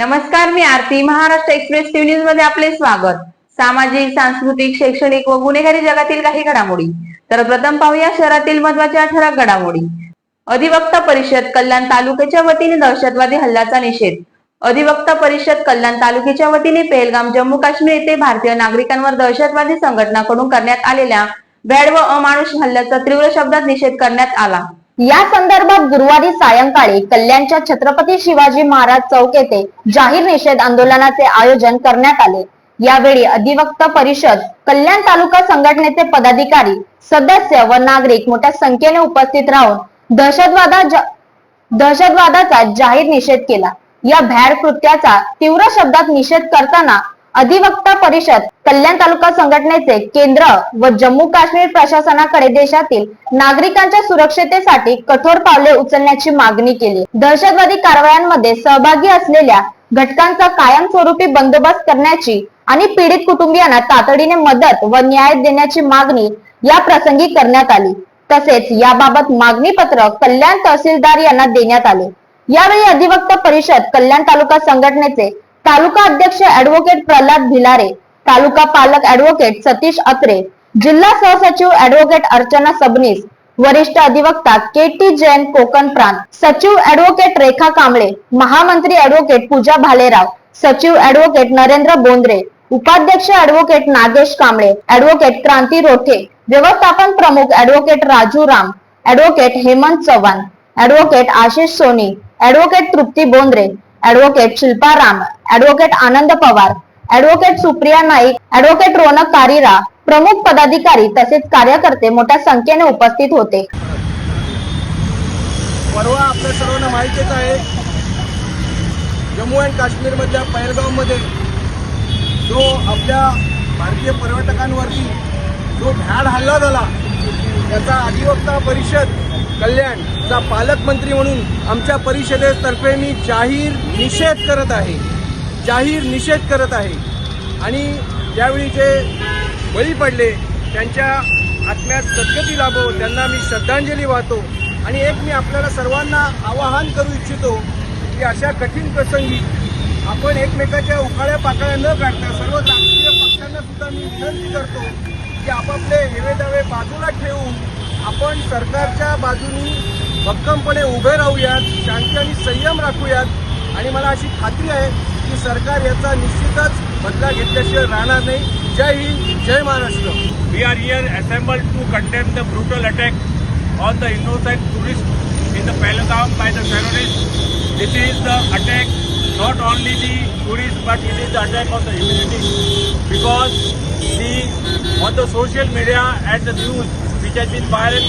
नमस्कार मी Aarti. Maharashtra express TV न्यूजमध्ये आपले स्वागत. सामाजिक सांस्कृतिक शैक्षणिक व गुन्हेगारी जगातील काही घडामोडी. तर प्रथम पाहूया शहरातील महत्त्वाच्या ठळक घडामोडी. अधिवक्ता परिषद कल्याण तालुक्याच्या वतीने दहशतवादी हल्ल्याचा निषेध. अधिवक्ता परिषद कल्याण तालुक्याच्या वतीने पेहलगाम जम्मू काश्मीर येथे भारतीय नागरिकांवर दहशतवादी संघटनाकडून करण्यात आलेल्या भ्याड व अमानुष हल्ल्याचा तीव्र शब्दात निषेध करण्यात आला. या संदर्भात गुरुवारी सायंकाळी कल्याणच्या छत्रपती शिवाजी महाराज चौक येथे जाहीर निषेध आंदोलनाचे आयोजन करण्यात आले. यावेळी अधिवक्ता परिषद कल्याण तालुका संघटनेचे पदाधिकारी सदस्य व नागरिक मोठ्या संख्येने उपस्थित राहून दहशतवादा दहशतवादाचा जाहीर निषेध केला. या भ्याड कृत्याचा तीव्र शब्दात निषेध करताना अधिवक्ता परिषद कल्याण तालुका संघटनेचे केंद्र व जम्मू काश्मीर प्रशासनाकडे देशातील नागरिकांच्या सुरक्षतेसाठी कठोर पावले उचलण्याची मागणी केली. दहशतवादी कारवायांमध्ये सहभागी असलेल्या घटकांचा कायमस्वरूपी बंदोबस्त करण्याची आणि पीडित कुटुंबियांना तातडीने मदत व न्याय देण्याची मागणी या प्रसंगी करण्यात आली. तसेच याबाबत मागणी पत्र कल्याण तहसीलदार यांना देण्यात आले. यावेळी अधिवक्ता परिषद कल्याण तालुका संघटनेचे तालुका अध्यक्ष ऍडव्होकेट प्रल्हाद भिलारे तालुका पालक ऍडव्होकेट सतीश अत्रे जिल्हा सहसचिव ऍडव्होकेट अर्चना सबनीस वरिष्ठ अधिवक्ता के टी जैन कोकण प्रांत सचिव ऍडव्होकेट रेखा कांबळे महामंत्री ऍडव्होकेट पूजा भालेराव सचिव ऍडव्होकेट नरेंद्र बोंद्रे उपाध्यक्ष ऍडव्होकेट नागेश कांबळे ऍडव्होकेट क्रांती रोठे व्यवस्थापन प्रमुख advocate Raju Ram advocate Hemant Chavan advocate Ashish Soni advocate Trupti Bondre advocate Shilpa Ram advocate Anand Pawar advocate Supriya Naik advocate Ronak Karira प्रमुख पदाधिकारी तसेच कार्यकर्ते मोठ्या संख्येने उपस्थित होते. परवा आपल्या सर्वांना माहितीच आहे जम्मू अँड काश्मीरमधल्या पहलगावमध्ये जो आपल्या भारतीय पर्यटकांवरती जो भ्याड हल्ला झाला त्याचा अधिवक्ता परिषद कल्याणचा पालकमंत्री म्हणून आमच्या परिषदेतर्फे मी जाहीर निषेध करत आहे. जाहीर निषेध करत आहे. आणि ज्यावेळी जे बळी पडले त्यांच्या आत्म्यात सद्गती लाभो त्यांना मी श्रद्धांजली वाहतो आणि एक मी आपल्याला सर्वांना आवाहन करू इच्छितो की अशा कठीण प्रसंगी आपण एकमेकाच्या उकाळ्या पाकळ्या न काढता सर्व राजकीय पक्षांना सुद्धा मी विनंती करतो की आपापले हेवेदावे बाजूला ठेवून आपण सरकारच्या बाजूनी भक्कमपणे उभे राहूयात शांती आणि संयम राखूयात. आणि मला अशी खात्री आहे की सरकार याचा निश्चितच बदला घेतल्याशिवाय राहणार नाही. जय हिंद जय Maharashtra. We are here assemble to condemn the brutal attack on the innocent tourist in the Pahalgam by the terrorist this is the attack not only the tourist but it is the attack on the immunity because the on the social media and the news which has been filed,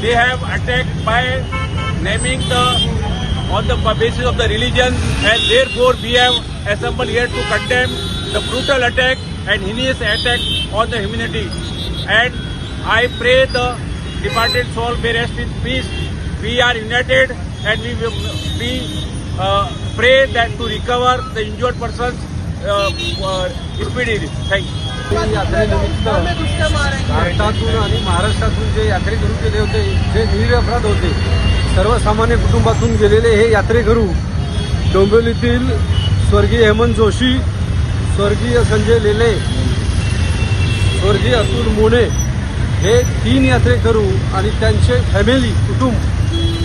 they have attacked by naming the on the basis of the religion and therefore we have assembled here to condemn the brutal attack and heinous attack on the humanity and I pray the departed soul may rest in peace. We are united and we will we uh, pray that to recover the injured persons uh, uh, speedily. Thank you. यात्रेनिमित्त भारतातून आणि महाराष्ट्रातून जे यात्रेकरू गेले होते जे निरपराध होते सर्वसामान्य कुटुंबातून गेलेले हे यात्रेकरू डोंबिवलीतील स्वर्गीय हेमंत जोशी स्वर्गीय संजय लेले स्वर्गीय अतुल मोने हे तीन यात्रेकरू आणि त्यांचे फॅमिली कुटुंब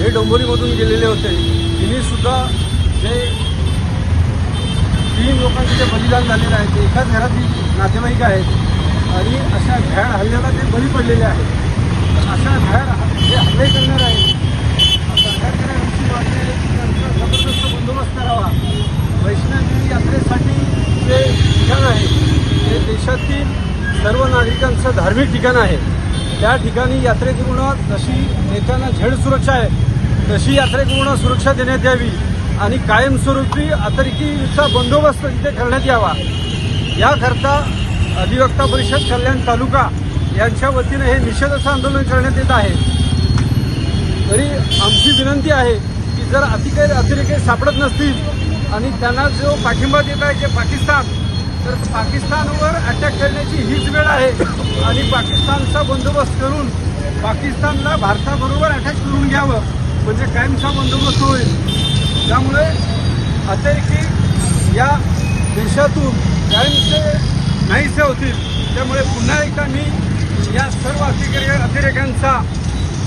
हे डोंबिवलीमधून गेलेले होते. तिने सुद्धा जे तीन लोकांचे जे बलिदान झालेलं आहे ते एकाच घरातील नातेवाईक आहेत आणि अशा भ्याड हल्ल्याला ते बळी पडलेले आहेत. अशा भ्याड जे हल्ले करणार आहेत सरकारकडे आमची मागणी आहे की त्यांचा जबरदस्त बंदोबस्त करावा. वैष्णवी यात्रेसाठी जे ठिकाण आहे ते देशातील सर्व नागरिकांचं धार्मिक ठिकाण आहे. त्या ठिकाणी यात्रेकरूंना जशी नेत्यांना झेड सुरक्षा आहे तशी यात्रेकरूंना सुरक्षा देण्यात यावी. आणि कायमस्वरूपी अतिरेकीचा बंदोबस्त तिथे करण्यात यावा. याकरता अधिवक्ता परिषद कल्याण तालुका यांच्या वतीनं हे निषेधाचं आंदोलन करण्यात येत आहे. तरी आमची विनंती आहे की जर अधिकारी अतिरेके सापडत नसतील आणि त्यांना जो पाठिंबा देत आहे जे पाकिस्तान तर पाकिस्तानवर अटॅक करण्याची हीच वेळ आहे. आणि पाकिस्तानचा बंदोबस्त करून पाकिस्तानला भारताबरोबर अटॅच करून घ्यावं. म्हणजे कायमचा बंदोबस्त होईल. त्यामुळे अतिरेकी या देशातून कायमचे नाहीसे होतील. त्यामुळे पुन्हा एकदा मी या सर्व अतिरेक अतिरेक्यांचा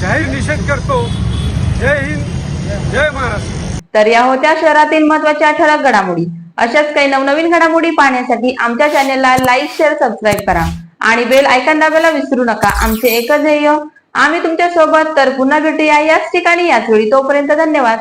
जाहीर निषेध करतो. जय हिंद जय महाराष्ट्र. तर या होत्या शहरातील महत्त्वाच्या ठळक घडामोडी. अशाच काही नवनवीन घडामोडी पाहण्यासाठी आमच्या चॅनेलला लाईक शेअर सबस्क्राईब करा. आणि बेल आयकॉन दाबायला विसरू नका. आमचे एकच ध्येय आम्ही तुमच्यासोबत तर पुन्हा भेटूया याच ठिकाणी याच वेळी. तोपर्यंत धन्यवाद.